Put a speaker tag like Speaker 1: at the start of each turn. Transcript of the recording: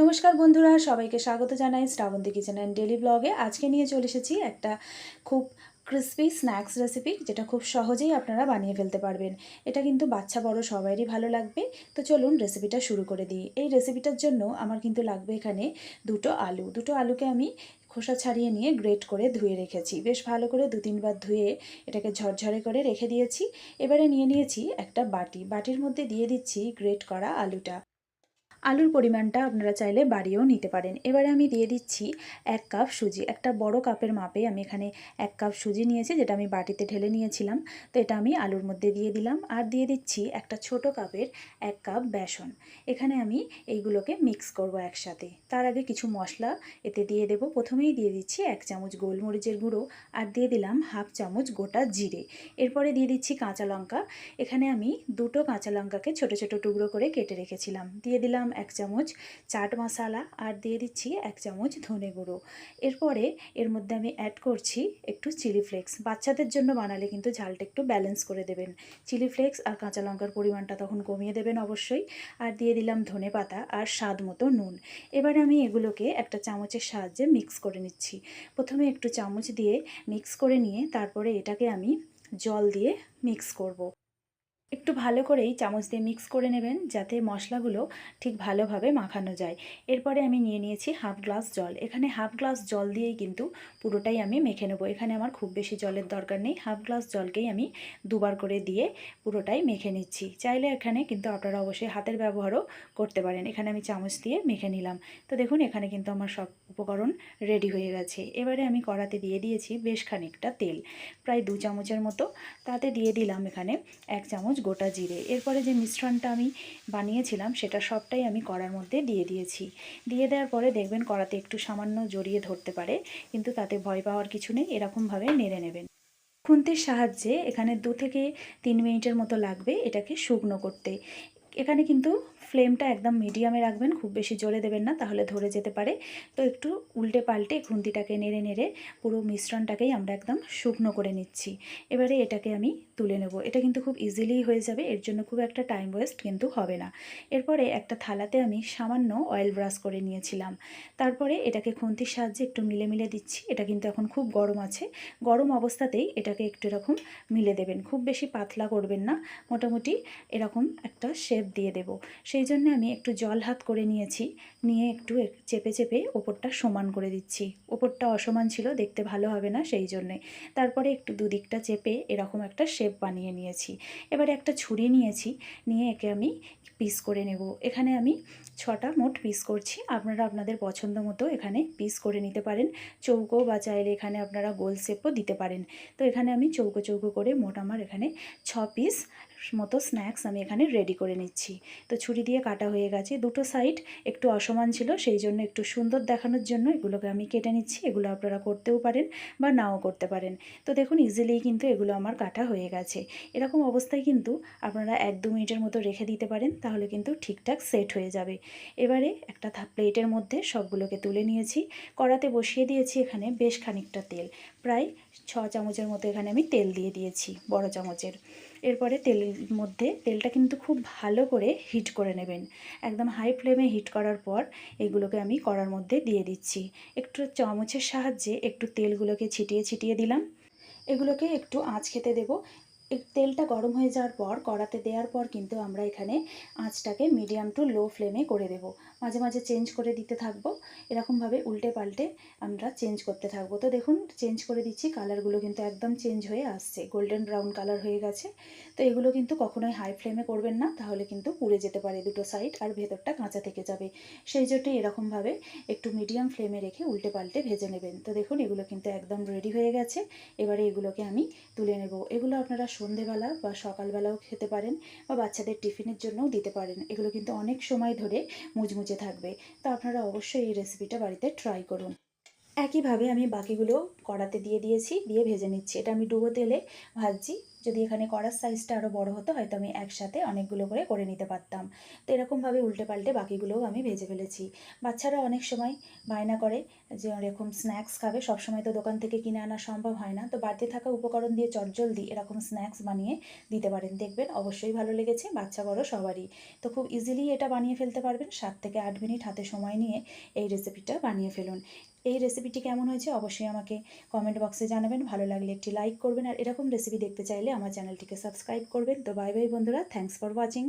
Speaker 1: নমস্কার বন্ধুরা, সবাইকে স্বাগত জানাই শ্রাবন্তী কিচেন অ্যান্ড ডেলি ব্লগে আজকে নিয়ে চলে এসেছি একটা খুব ক্রিসপি স্ন্যাক্স রেসিপি যেটা খুব সহজেই আপনারা বানিয়ে ফেলতে পারবেন। এটা কিন্তু বাচ্চা বড় সবারই ভালো লাগবে। তো চলুন রেসিপিটা শুরু করে দিই। এই রেসিপিটার জন্য আমার কিন্তু লাগবে এখানে দুটো আলু। দুটো আলুকে আমি খোসা ছাড়িয়ে নিয়ে গ্রেট করে ধুয়ে রেখেছি। বেশ ভালো করে দু তিনবার ধুয়ে এটাকে ঝরঝরে করে রেখে দিয়েছি। এবারে নিয়ে নিয়েছি একটা বাটি। বাটির মধ্যে দিয়ে দিচ্ছি গ্রেট করা আলুটা। আলুর পরিমাণটা আপনারা চাইলে বাড়িয়েও নিতে পারেন। এবারে আমি দিয়ে দিচ্ছি এক কাপ সুজি। একটা বড় কাপের মাপে আমি এখানে এক কাপ সুজি নিয়েছি, যেটা আমি বাটিতে ঢেলে নিয়েছিলাম। তো এটা আমি আলুর মধ্যে দিয়ে দিলাম। আর দিয়ে দিচ্ছি একটা ছোট কাপের এক কাপ বেসন। এখানে আমি এইগুলোকে মিক্স করব একসাথে। তার আগে কিছু মশলা এতে দিয়ে দেব। প্রথমেই দিয়ে দিচ্ছি এক চামচ গোলমরিচের গুঁড়ো আর দিয়ে দিলাম হাফ চামচ গোটা জিরে। এরপরে দিয়ে দিচ্ছি কাঁচা লঙ্কা। এখানে আমি দুটো কাঁচা লঙ্কাকে ছোট ছোট টুকরো করে কেটে রেখেছিলাম। দিয়ে দিলাম এক চামচ চাট মশলা আর দিয়ে দিচ্ছি এক চামচ ধনে গুঁড়ো। এরপরে এর মধ্যে আমি অ্যাড করছি একটু চিলি ফ্লেক্স বাচ্চাদের জন্য বানালে কিন্তু ঝালটা একটু ব্যালেন্স করে দেবেন। চিলি ফ্লেক্স আর কাঁচা লঙ্কার পরিমাণটা তখন কমিয়ে দেবেন অবশ্যই। আর দিয়ে দিলাম ধনে পাতা আর স্বাদ মতো নুন। এবারে আমি এগুলোকে একটা চামচের সাহায্যে মিক্স করে নিচ্ছি। প্রথমে একটু চামচ দিয়ে মিক্স করে নিয়ে তারপরে এটাকে আমি জল দিয়ে মিক্স করব। একটু ভালো করেই চামচ দিয়ে মিক্স করে নেবেন যাতে মশলাগুলো ঠিক ভালোভাবে মাখানো যায়। এরপরে আমি নিয়ে নিয়েছি হাফ গ্লাস জল। এখানে হাফ গ্লাস জল দিয়েই কিন্তু পুরোটাই আমি মেখে নেব। এখানে আমার খুব বেশি জলের দরকার নেই। হাফ গ্লাস জলকেই আমি দুবার করে দিয়ে পুরোটাই মেখে নিচ্ছি। চাইলে এখানে কিন্তু আপনারা অবশ্যই হাতের ব্যবহারও করতে পারেন। এখানে আমি চামচ দিয়ে মেখে নিলাম। তো দেখুন, এখানে কিন্তু আমার সব উপকরণ রেডি হয়ে গেছে। এবারে আমি কড়াতে দিয়ে দিয়েছি বেশ খানিকটা তেল। প্রায় দু চামচের মতো। তাতে দিয়ে দিলাম এখানে এক চামচ গোটা জিরে। এরপরে যে মিশ্রণটা আমি বানিয়েছিলাম, সেটা সবটাই আমি কড়ার মধ্যে দিয়ে দিয়েছি। দিয়ে দেওয়ার পরে দেখবেন কড়াতে একটু সামান্য জড়িয়ে ধরতে পারে, কিন্তু তাতে ভয় পাওয়ার কিছু নেই, এরকমভাবে নেড়ে নেবেন। খুন্তির সাহায্যে এখানে দু থেকে তিন মিনিটের মতো লাগবে এটাকে শুকনো করতে। এখানে কিন্তু ফ্লেমটা একদম মিডিয়ামে রাখবেন, খুব বেশি জোরে দেবেন না, তাহলে ধরে যেতে পারে। তো একটু উল্টে পাল্টে খুন্তিটাকে নেড়ে নেড়ে পুরো মিশ্রণটাকেই আমরা একদম শুকনো করে নিচ্ছি। এবারে এটাকে আমি তুলে নেব। এটা কিন্তু খুব ইজিলি হয়ে যাবে, এর জন্য খুব একটা টাইম ওয়েস্ট কিন্তু হবে না। এরপরে একটা থালাতে আমি সামান্য অয়েল ব্রাশ করে নিয়েছিলাম। তারপরে এটাকে খুন্তির সাহায্যে একটু মিলে মিলে দিচ্ছি। এটা কিন্তু এখন খুব গরম আছে। গরম অবস্থাতেই এটাকে একটু এরকম মিলে দেবেন। খুব বেশি পাতলা করবেন না। মোটামুটি এরকম একটা শেপ দিয়ে দেব। সেই জন্য আমি একটু জল হাত করে নিয়েছি। নিয়ে একটু চেপে চেপে ওপরটা সমান করে দিচ্ছি। ওপরটা অসমান ছিল, দেখতে ভালো হবে না সেই জন্যে। তারপরে একটু দুদিকটা চেপে এরকম একটা শেপ বানিয়ে নিয়েছি। এবারে একটা ছুরি নিয়েছি, নিয়ে একে আমি পিস করে নেব। এখানে আমি ছটা মোট পিস করছি। আপনারা আপনাদের পছন্দ মতো এখানে পিস করে নিতে পারেন। চৌকো বা চাইলে এখানে আপনারা গোল শেপও দিতে পারেন। তো এখানে আমি চৌকো চৌকো করে মোট আমার এখানে ছ পিস মতো স্ন্যাক্স আমি এখানে রেডি করে নিচ্ছি। তো ছুরি দিয়ে কাটা হয়ে গেছে। দুটো সাইড একটু অসমান ছিল, সেই জন্য একটু সুন্দর দেখানোর জন্য এগুলোকে আমি কেটে নিচ্ছি। এগুলো আপনারা করতেও পারেন বা নাও করতে পারেন। তো দেখুন ইজিলি কিন্তু এগুলো আমার কাটা হয়ে গেছে। এরকম অবস্থায় কিন্তু আপনারা এক দু মিনিটের মতো রেখে দিতে পারেন, তাহলে কিন্তু ঠিকঠাক সেট হয়ে যাবে। এবারে একটা প্লেটের মধ্যে সবগুলোকে তুলে নিয়েছি। কড়াতে বসিয়ে দিয়েছি এখানে বেশ খানিকটা তেল। প্রায় ছ চামচের মতো এখানে আমি তেল দিয়ে দিয়েছি, বড় চামচের। এরপরে তেলের মধ্যে তেলটা কিন্তু খুব ভালো করে হিট করে নেবেন। একদম হাই ফ্লেমে হিট করার পর এগুলোকে আমি কড়ার মধ্যে দিয়ে দিচ্ছি। একটু চামচের সাহায্যে একটু তেলগুলোকে ছিটিয়ে ছিটিয়ে দিলাম। এগুলোকে একটু আঁচ খেতে দেবো। তেলটা গরম হয়ে যাওয়ার পর, কড়াতে দেওয়ার পর কিন্তু আমরা এখানে আঁচটাকে মিডিয়াম টু লো ফ্লেমে করে দেব। মাঝে মাঝে চেঞ্জ করে দিতে থাকব। এরকমভাবে উল্টে পাল্টে আমরা চেঞ্জ করতে থাকব। তো দেখুন চেঞ্জ করে দিচ্ছি কালারগুলো কিন্তু একদম চেঞ্জ হয়ে আসছে। গোল্ডেন ব্রাউন কালার হয়ে গেছে। তো এগুলো কিন্তু কখনোই হাই ফ্লেমে করবেন না, তাহলে কিন্তু পুড়ে যেতে পারে দুটো সাইড আর ভেতরটা কাঁচা থেকে যাবে। সেই জন্যই এরকমভাবে একটু মিডিয়াম ফ্লেমে রেখে উল্টে পাল্টে ভেজে নেবেন। তো দেখুন, এগুলো কিন্তু একদম রেডি হয়ে গেছে। এবারে এগুলোকে আমি তুলে নেব। এগুলো আপনারা সন্ধেবেলা বা সকালবেলাও খেতে পারেন বা বাচ্চাদের টিফিনের জন্যও দিতে পারেন। এগুলো কিন্তু অনেক সময় ধরে মুজমুজে থাকবে। তো আপনারা অবশ্যই এই রেসিপিটা বাড়িতে ট্রাই করুন। একইভাবে আমি বাকিগুলো কড়াতে দিয়ে দিয়েছি, দিয়ে ভেজে নিচ্ছি। এটা আমি ডুবো তেলে ভাজছি। যদি এখানে কড়ার সাইজটা আরও বড় হতো, হয়তো আমি একসাথে অনেকগুলো করে করে নিতে পারতাম। তো এরকমভাবে উল্টে পাল্টে বাকিগুলোও আমি ভেজে ফেলেছি। বাচ্চারা অনেক সময় বায়না করে যে, এরকম স্ন্যাক্স খাবে। সব সময় তো দোকান থেকে কিনে আনা সম্ভব হয় না। তো বাড়িতে থাকা উপকরণ দিয়ে চটজলদি এরকম স্ন্যাক্স বানিয়ে দিতে পারেন। দেখবেন অবশ্যই ভালো লেগেছে, বাচ্চা বড় সবারই। তো খুব ইজিলি এটা বানিয়ে ফেলতে পারবেন। সাত থেকে আট মিনিট হাতে সময় নিয়ে এই রেসিপিটা বানিয়ে ফেলুন। এই রেসিপিটি কেমন হয়েছে অবশ্যই আমাকে কমেন্ট বক্সে জানাবেন। ভালো লাগলে একটি লাইক করবেন। আর এরকম রেসিপি দেখতে চাইলে আমার চ্যানেলটিকে সাবস্ক্রাইব করবেন। তো বাই বাই বন্ধুরা। Thanks for watching